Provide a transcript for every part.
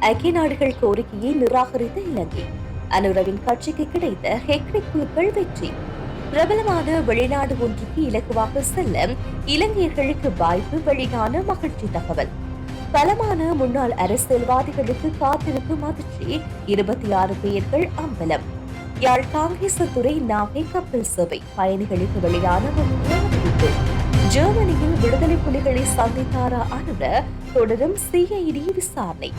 ஐக்கிய நாடுகள் கோரிக்கையை நிராகரித்த இலங்கை. அனுரவின் கட்சிக்கு கிடைத்த ஹெக்ரிக் குழுக்கள் வெற்றி. பிரபலமான வெளிநாடு ஒன்றுக்கு இலக்குவாக செல்ல இலங்கையர்களுக்கு வாய்ப்பு வெளியான மகிழ்ச்சி தகவல். பலமான முன்னாள் அரசியல்வாதிகளுக்கு காத்திருக்கும் அதிர்ச்சி இருபத்தி ஆறு பேர்கள் அம்பலம். யாழ் காங்கேசத்துறை நாகை கப்பல் சேவை பயணிகளுக்கு வெளியான ஜெர்மனியில் விடுதலை புலிகளை சந்தித்தாரா அனுர தொடரும் சிஐடி விசாரணை.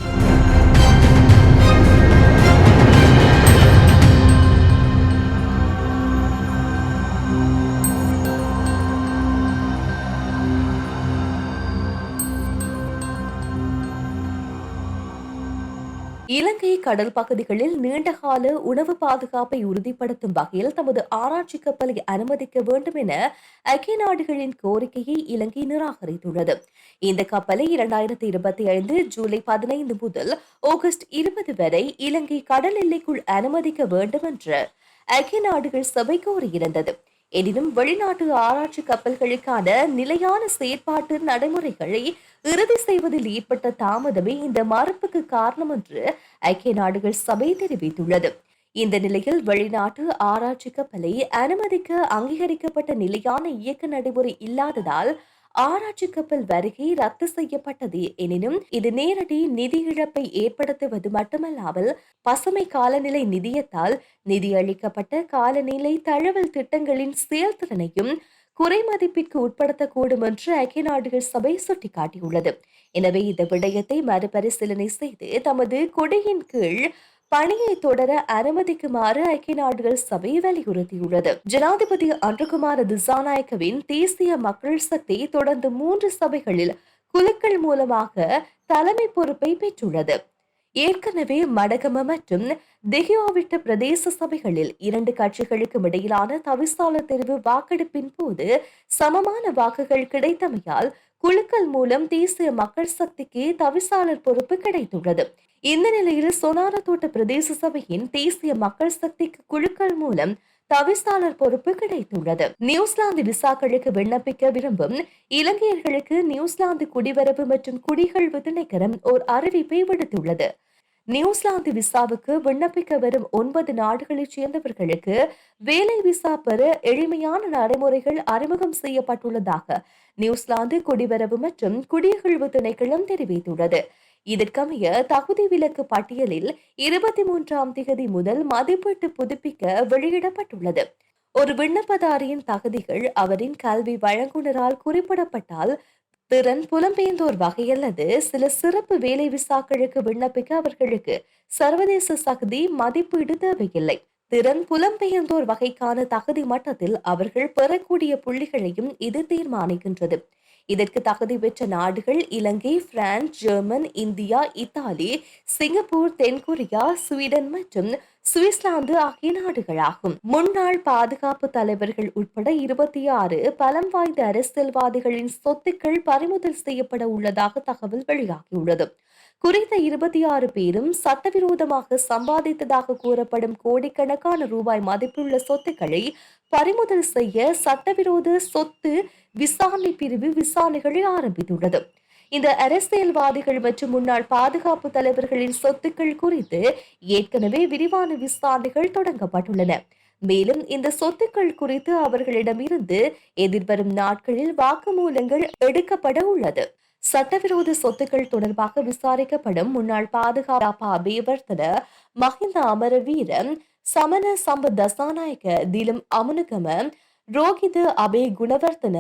இலங்கை கடல் பகுதிகளில் நீண்டகால உணவு பாதுகாப்பை உறுதிப்படுத்தும் வகையில் தமது ஆராய்ச்சி கப்பலை அனுமதிக்க வேண்டும் என ஐக்கிய நாடுகளின் கோரிக்கையை இலங்கை நிராகரித்துள்ளது. இந்த கப்பலை இரண்டாயிரத்தி இருபத்தி ஐந்து ஜூலை பதினைந்து முதல் ஆகஸ்ட் இருபது வரை இலங்கை கடல் எல்லைக்குள் அனுமதிக்க வேண்டும் என்று ஐக்கிய நாடுகள் சபை கோரியிருந்தது. எனினும் வெளிநாட்டு ஆராய்ச்சி கப்பல்களுக்கான நிலையான செயற்பாட்டு நடைமுறைகளை இறுதி செய்வதில் ஏற்பட்ட தாமதமே இந்த மறுப்புக்கு காரணம் என்று ஐக்கிய நாடுகள் சபை தெரிவித்துள்ளது. இந்த நிலையில் வெளிநாட்டு ஆராய்ச்சி கப்பலை அனுமதிக்க அங்கீகரிக்கப்பட்ட நிலையான இயக்க நடைமுறை இல்லாததால் ஆராய்ச்சி கப்பல் வருகை ரத்து செய்யப்பட்டது. எனினும் இது நேரடி நிதி இழப்பை ஏற்படுத்துவது மட்டுமல்லாமல் பசுமை காலநிலை நிதியத்தால் நிதியளிக்கப்பட்ட காலநிலை தழுவல் திட்டங்களின் செயல்திறனையும் குறைமதிப்பிற்கு உட்படுத்தக்கூடும் என்று ஐக்கிய நாடுகள் சபை சுட்டிக்காட்டியுள்ளது. எனவே இந்த விடயத்தை மறுபரிசீலனை செய்து தமது கொடியின் கீழ் பணியை தொடர அனுமதிக்குமாறு ஐக்கிய நாடுகள் சபை வலியுறுத்தியுள்ளது. ஜனாதிபதி அன்றுகுமார் திசாநாயக்கவின் தேசிய மக்கள் சக்தி தொடர்ந்து மூன்று சபைகளில் குழுக்கள் மூலமாக தலைமை பொறுப்பை பெற்றுள்ளது. ஏற்கனவே மடகம மற்றும் தெஹியோவிட்ட பிரதேச சபைகளில் இரண்டு கட்சிகளுக்கும் இடையிலான தவிசாளர் தெரிவு வாக்கெடுப்பின் போது சமமான வாக்குகள் கிடைத்தமையால் குழுக்கள் மூலம் தேசிய மக்கள் சக்திக்கு தவிசாளர் பொறுப்பு கிடைத்துள்ளது. இந்த நிலையில் சொனாரத்தோட்ட பிரதேச சபையின் தேசிய மக்கள் சக்திக்கு குழுக்கள் மூலம் தவிசாளர் பொறுப்பு கிடைத்துள்ளது. நியூசிலாந்து விசாக்களுக்கு விண்ணப்பிக்க விரும்பும் இலங்கையர்களுக்கு நியூசிலாந்து குடிவரவு மற்றும் குடிகழ்வு திணைக்களம் ஓர் அறிவிப்பை விடுத்துள்ளது. நியூசிலாந்து விசாவுக்கு விண்ணப்பிக்க வரும் ஒன்பது நாடுகளைச் சேர்ந்தவர்களுக்கு வேலை விசா பெற எளிமையான நடைமுறைகள் அறிமுகம் செய்யப்பட்டுள்ளதாக நியூசிலாந்து குடிவரவு மற்றும் குடியகழ்வு திணைக்களம் தெரிவித்துள்ளது. இதற்கமைய தகுதி விலக்கு பட்டியலில் இருபத்தி மூன்றாம் திகதி முதல் மதிப்பீட்டு புதுப்பிக்க வெளியிடப்பட்டுள்ளது. ஒரு விண்ணப்பதாரியின் தகுதிகள் அவரின் கல்வி வழங்குனரால் குறிப்பிடப்பட்டால் திறன் புலம்பெயர்ந்தோர் வகை அல்லது சில சிறப்பு வேலை விசாக்களுக்கு விண்ணப்பிக்க அவர்களுக்கு சர்வதேச தகுதி மதிப்பீடு தேவையில்லை. திறன் புலம்பெயர்ந்தோர் வகைக்கான தகுதி மட்டத்தில் அவர்கள் பெறக்கூடிய புள்ளிகளையும் இது தீர்மானிக்கின்றது. இதற்கு தகுதி பெற்ற நாடுகள் Ilangai France German India Italy Singapore தென்கொரியா ஸ்வீடன் மற்றும் சுவிட்சர்லாந்து ஆகிய நாடுகளாகும். முன்னாள் பாதுகாப்பு தலைவர்கள் உட்பட இருபத்தி ஆறு பலம் வாய்ந்த அரசியல்வாதிகளின் சொத்துக்கள் பறிமுதல் செய்யப்பட உள்ளதாக தகவல் வெளியாகியுள்ளது. குறித்த இருபத்தி ஆறு பேரும் சட்டவிரோதமாக சம்பாதித்ததாக கூறப்படும் கோடிக்கணக்கான ரூபாய் மதிப்புள்ள சொத்துக்களை பறிமுதல் செய்ய சட்டவிரோத சொத்து விசாரணை பிரிவு விசாரணைகளை ஆரம்பித்துள்ளது. இந்த அரசியல்வாதிகள் மற்றும் முன்னாள் பாதுகாப்பு தலைவர்களின் சொத்துக்கள் குறித்து ஏற்கனவே விரிவான விசாரணைகள் தொடங்கப்பட்டுள்ளன. மேலும் இந்த சொத்துக்கள் குறித்து அவர்களிடமிருந்து எதிர்வரும் நாட்களில் வாக்குமூலங்கள் எடுக்கப்பட உள்ளது. சட்டவிரோத சொத்துக்கள் தொடர்பாக விசாரிக்கப்படும் முன்னாள் பாதுகாப்பு அபிவர்த்தன மஹிந்த அமரவீர சமண சம்ப Dassanayake திலம் Amunugama Rohitha Abeygunawardena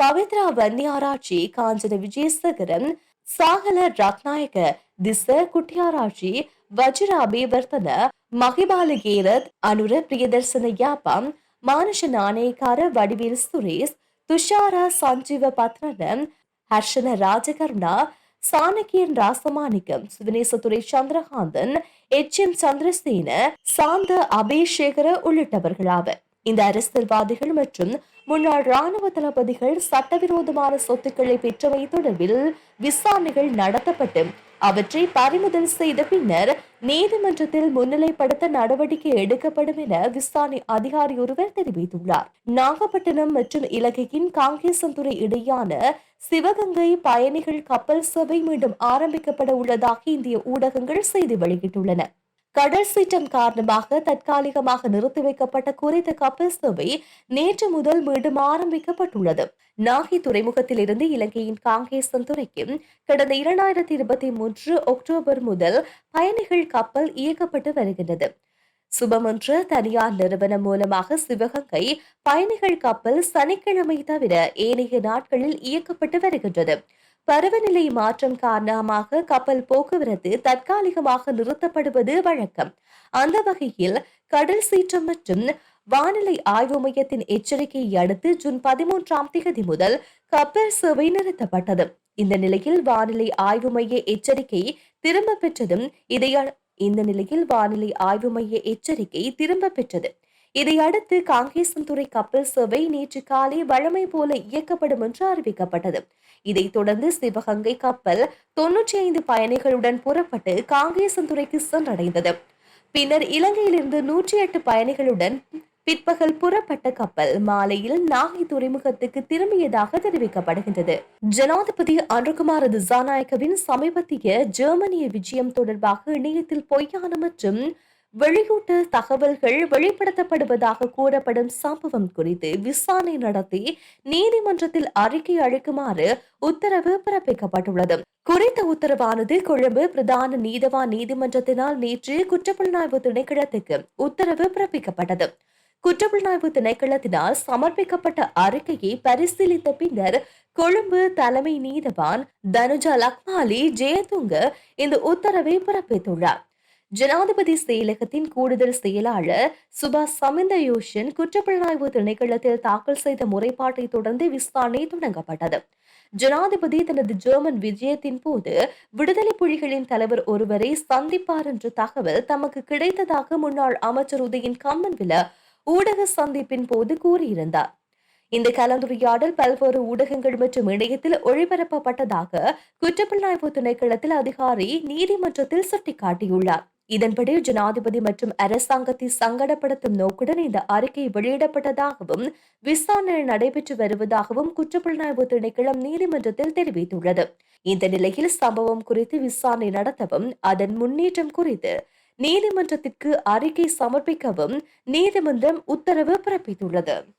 Pavithra Wanniarachchi Kanchana விஜயசகரம் Sagala Ratnayake Tissa Kuttiarachchi Vajira Abeywardena Mahipala Herath Anura Priyadarshana Yapa Manusha Nanayakkara Vadivel Suresh Thushara Sanjeeva Pathirana Harshana Rajakaruna Shanakiyan Rasamanickam Sivanesathurai Chandrakanthan H M Chandrasena Shantha Abeysekara உள்ளிட்டவர்களாவர். இந்த அரசியல்வாதிகள் மற்றும் முன்னாள் ராணுவ தளபதிகள் சட்டவிரோதமான சொத்துக்களை பெற்றமை தொடர்பில் விசாரணைகள் நடத்தப்பட்டு அவற்றை பறிமுதல் செய்த பின்னர் நீதிமன்றத்தில் முன்னிலைப்படுத்த நடவடிக்கை எடுக்கப்படும் என விசாரணை அதிகாரி ஒருவர் தெரிவித்துள்ளார். நாகப்பட்டினம் மற்றும் இலங்கையின் காங்கேசன்துறை இடையான சிவகங்கை பயணிகள் கப்பல் சேவை மீண்டும் ஆரம்பிக்கப்பட உள்ளதாக இந்திய ஊடகங்கள் செய்தி வெளியிட்டுள்ளன. கடல் சீற்றம் காரணமாக தற்காலிகமாக நிறுத்தி வைக்கப்பட்ட குறித்த கப்பல் சேவை நேற்று முதல் மீண்டும் ஆரம்பிக்கப்பட்டுள்ளது. நாகை துறைமுகத்தில் இருந்து இலங்கையின் காங்கேசன் துறைக்கு கடந்த இரண்டாயிரத்தி இருபத்தி மூன்று அக்டோபர் முதல் பயணிகள் கப்பல் இயக்கப்பட்டு வருகின்றது. சுபமன்ற தனியார் நிறுவனம் மூலமாக சிவகங்கை பயணிகள் கப்பல் சனிக்கிழமை தவிர ஏனைய நாட்களில் இயக்கப்பட்டு வருகின்றது. பருவநிலை மாற்றம் காரணமாக கப்பல் போக்குவரத்து தற்காலிகமாக நிறுத்தப்படுவது வழக்கம். அந்த வகையில் கடல் சீற்றம் மற்றும் வானிலை ஆய்வு மையத்தின் எச்சரிக்கையை அடுத்து ஜூன் பதிமூன்றாம் தேதி முதல் கப்பல் சேவை நிறுத்தப்பட்டது. இந்த நிலையில் வானிலை ஆய்வு மைய எச்சரிக்கை திரும்ப பெற்றதும் இதை இந்த நிலையில் வானிலை ஆய்வு மைய எச்சரிக்கை திரும்ப பெற்றது. இதையடுத்து காங்கேசன்துறை கப்பல் சேவை நேற்று காலை வழமை போல இயக்கப்படும் என்று அறிவிக்கப்பட்டது. இதைத் தொடர்ந்து சிவகங்கை கப்பல் தொன்னூற்றி ஐந்து பயணிகளுடன் புறப்பட்டு காங்கேசந்துறைக்கு சென்றடைந்தது. பின்னர் இலங்கையிலிருந்து நூற்றி எட்டு பயணிகளுடன் பிற்பகல் புறப்பட்ட கப்பல் மாலையில் நாகை துறைமுகத்துக்கு திரும்பியதாக தெரிவிக்கப்படுகின்றது. ஜனாதிபதி அனுகுமார் திசாநாயக்கவின் சமீபத்திய ஜெர்மனிய விஜயம் தொடர்பாக இணையத்தில் பொய்யான மற்றும் வெளியூட்டு தகவல்கள் வெளிப்படுத்தப்படுவதாக கூறப்படும் சம்பவம் குறித்து விசாரணை நடத்தி நீதிமன்றத்தில் அறிக்கை அளிக்குமாறு உத்தரவு பிறப்பிக்கப்பட்டுள்ளது. குறித்த உத்தரவானது கொழும்பு பிரதான நீதவான் நீதிமன்றத்தினால் நேற்று குற்றப்புலனாய்வு திணைக்களத்துக்கு உத்தரவு பிறப்பிக்கப்பட்டது. குற்றப்புலனாய்வு திணைக்களத்தினால் சமர்ப்பிக்கப்பட்ட அறிக்கையை பரிசீலித்த பின்னர் கொழும்பு தலைமை நீதவான் தனுஜா லக்மாலி ஜெயதுங்க இந்த உத்தரவை பிறப்பித்துள்ளார். ஜனாதிபதி செயலகத்தின் கூடுதல் செயலாளர் சுபாஷ் சமிந்த யோஷன் குற்றப்புலனாய்வு திணைக்களத்தில் தாக்கல் செய்த முறைப்பாட்டை தொடர்ந்து விசாரணை தொடங்கப்பட்டது. ஜனாதிபதி தனது ஜெர்மன் விஜயத்தின் போது விடுதலை புலிகளின் தலைவர் ஒருவரை சந்திப்பார் என்ற தகவல் தமக்கு கிடைத்ததாக முன்னாள் அமைச்சர் உதயன் கம்மன்வில ஊடக சந்திப்பின் போது கூறியிருந்தார். இந்த கலந்துரையாடல் பல்வேறு ஊடகங்கள் மற்றும் இணையத்தில் ஒளிபரப்பப்பட்டதாக குற்றப்புலனாய்வு திணைக்களத்தில் அதிகாரி நீதிமன்றத்தில் சுட்டிக்காட்டியுள்ளார். இதன்படி ஜனாதிபதி மற்றும் அரசாங்கத்தை சங்கடப்படுத்தும் நோக்குடன் இந்த அறிக்கை வெளியிடப்பட்டதாகவும் விசாரணை நடைபெற்று வருவதாகவும் குற்றப்புலனாய்வு திணைக்களம் நீதிமன்றத்தில் தெரிவித்துள்ளது. இந்த நிலையில் சம்பவம் குறித்து விசாரணை நடத்தவும் அதன் முன்னேற்றம் குறித்து நீதிமன்றத்திற்கு அறிக்கை சமர்ப்பிக்கவும் நீதிமன்றம் உத்தரவு பிறப்பித்துள்ளது.